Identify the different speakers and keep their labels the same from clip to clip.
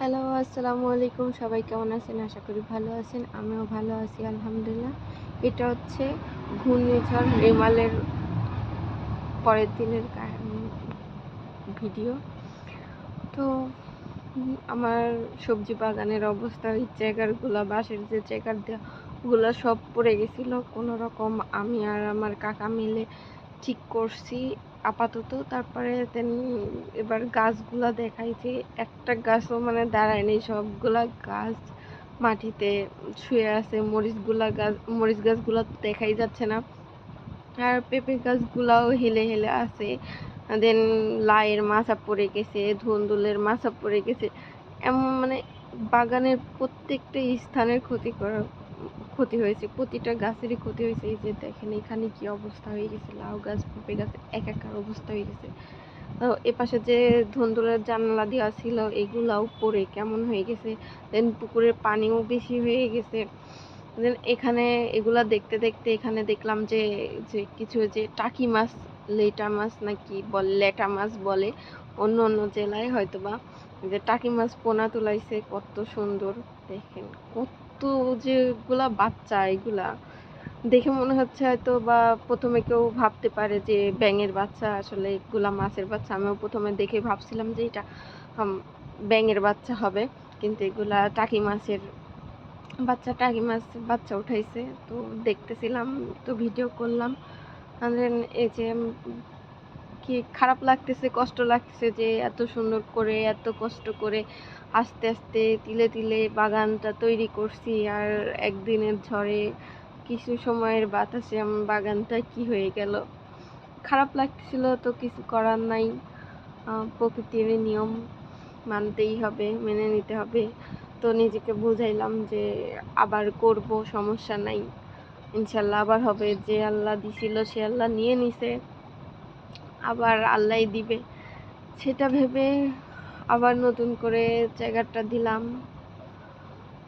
Speaker 1: Hello আসসালামু আলাইকুম। সবাই কেমন আছেন? আশা করি ভালো আছেন। আমিও ভালো আছি, আলহামদুলিল্লাহ। এটা হচ্ছে ঘূর্ণিঝড় রেমালের পরের দিনের ভিডিও। তো আমার সবজি বাগানের অবস্থা, ওই চেকারগুলো, বাঁশের যে চেকার দেওয়াগুলো সব পড়ে গেছিল। কোনো রকম আমি আর আমার কাকা মিলে ঠিক করছি, আপাতত। তারপরে এবার গাছগুলা দেখাইছি একটা গাছও মানে দাঁড়ায়নি সবগুলা গাছ মাটিতে শুয়ে আছে। মরিচগুলা গাছ, মরিচ গাছগুলো দেখাই যাচ্ছে না। আর পেঁপে গাছগুলাও হেলে হেলে আছে। দেন লাইয়ের মাছা পড়ে গেছে, ধুন্দুলের মাছা পড়ে গেছে। এমন মানে বাগানের প্রত্যেকটা স্থানের ক্ষতি করা ক্ষতি হয়েছে, প্রতিটা গাছেরই ক্ষতি হয়েছে। এই যে দেখেন, এখানে কি অবস্থা হয়ে গেছে, লাউ গাছ পেঁপে গাছ এক একার অবস্থা হয়ে গেছে। এপাশে যে ধুন্দুলের জানালা দেওয়া ছিল, এগুলাও পড়ে, কেমন হয়ে গেছে? দেন পুকুরের পানিও বেশি হয়ে গেছে। দেন এখানে এগুলা দেখতে দেখতে এখানে দেখলাম যে যে কিছু যে টাকি মাছ, লেটা মাছ নাকি বলে, লেটা মাছ বলে, অন্য অন্য জেলায় হয়তোবা। যে টাকি মাছ পোনা তুলাইছে, কত সুন্দর। দেখেন, কত তো যেগুলা বাচ্চা, এগুলা দেখে মনে হচ্ছে হয়তো বা প্রথমে কেউ ভাবতে পারে যে ব্যাঙের বাচ্চা, আসলে এগুলা মাছের বাচ্চা। আমিও প্রথমে দেখে ভাবছিলাম যে এটা ব্যাঙের বাচ্চা হবে। কিন্তু এগুলা টাকি মাছের বাচ্চা, টাকি মাছ বাচ্চা উঠাইছে। তো দেখতেছিলাম, তো ভিডিও করলাম। এই যে কি খারাপ লাগতেছে, কষ্ট লাগতেছে যে এত সুন্দর করে, এত কষ্ট করে আস্তে আস্তে তিলে তিলে বাগানটা তৈরি করছি আর একদিনের ঝড়ে কিছু সময়ের বাতাসে আমার বাগানটা কি হয়ে গেল। খারাপ লাগছিল তো কিছু করার নাই। প্রকৃতির নিয়ম মানতেই হবে, মেনে নিতে হবে। তো নিজেকে বুঝাইলাম যে আবার করব, সমস্যা নাই। ইনশাল্লাহ আবার হবে। যে আল্লাহ দিছিল সে আল্লাহ নিয়ে নিছে। আবার আল্লাহ দিবে। সেটা ভেবে আবার নতুন করে জায়গাটা দিলাম।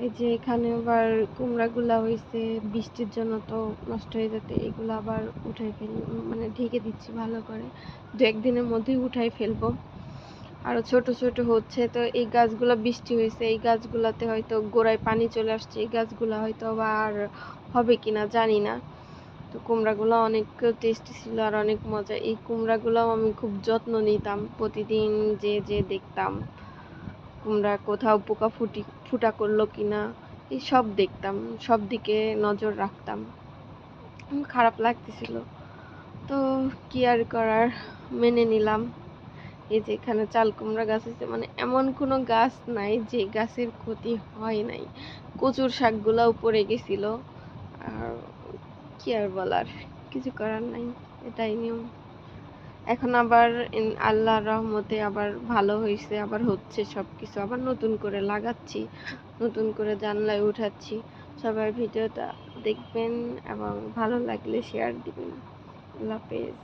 Speaker 1: এই যে এখানে আবার কুমড়াগুলা হয়েছে বৃষ্টির জন্য তো নষ্ট হয়ে যেতে, এগুলো আবার উঠাই ফেল মানে ঢেকে দিচ্ছি ভালো করে। দু একদিনের মধ্যেই উঠাই ফেলব। আরও ছোট ছোট হচ্ছে, তো এই গাছগুলো বৃষ্টি হয়েছে এই গাছগুলাতে হয়তো গোড়ায় পানি চলে আসছে, এই গাছগুলো হয়তো আবার হবে কিনা জানি না। তো কুমড়াগুলো অনেক টেস্টি ছিল আর অনেক মজা। এই কুমড়াগুলোও আমি খুব যত্ন নিতাম। প্রতিদিন যে যে দেখতাম কুমড়া কোথাও পোকা ফুটি, ফুটা করল কিনা, এই সব দেখতাম, সব দিকে নজর রাখতাম। খারাপ লাগতেছিল। তো কি আর করার? মেনে নিলাম। এই যে এখানে চাল কুমড়া গাছ আছে মানে এমন কোনো গাছ নাই যে গাছের ক্ষতি হয় নাই। কচুর শাকগুলাও পড়ে গেছিল। কি আর বলার? কিছু করার নাই, এটাই নিয়ম। এখন আবার আল্লাহর রহমতে আবার ভালো হয়েছে আবার হচ্ছে সব কিছু আবার নতুন করে লাগাচ্ছি, নতুন করে জানলায় উঠাচ্ছি। সবার ভিডিওটা দেখবেন এবং ভালো লাগলে শেয়ার দিবেন। আল্লাহ হাফেজ।